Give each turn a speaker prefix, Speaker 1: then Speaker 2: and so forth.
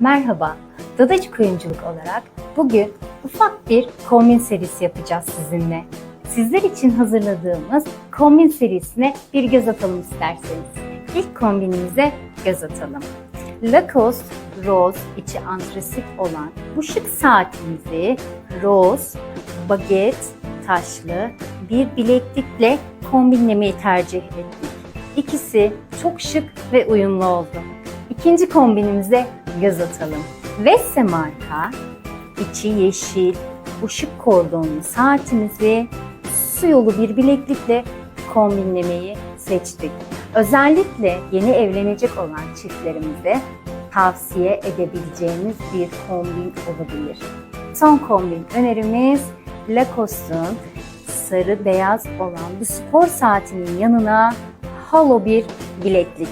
Speaker 1: Merhaba, Dadacık Oyunculuk olarak bugün ufak bir kombin serisi yapacağız sizinle. Sizler için hazırladığımız kombin serisine bir göz atalım isterseniz. İlk kombinimize göz atalım. Lacoste Rose içi antresit olan bu şık saatimizi rose, baget, taşlı bir bileklikle kombinlemeyi tercih ettik. İkisi çok şık ve uyumlu oldu. İkinci kombinimize göz atalım. Vesse marka içi yeşil, bu şık kordonlu saatimizi su yolu bir bileklikle kombinlemeyi seçtik. Özellikle yeni evlenecek olan çiftlerimize tavsiye edebileceğimiz bir kombin olabilir. Son kombin önerimiz Lacoste'un sarı beyaz olan bu spor saatinin yanına halo bir bileklik.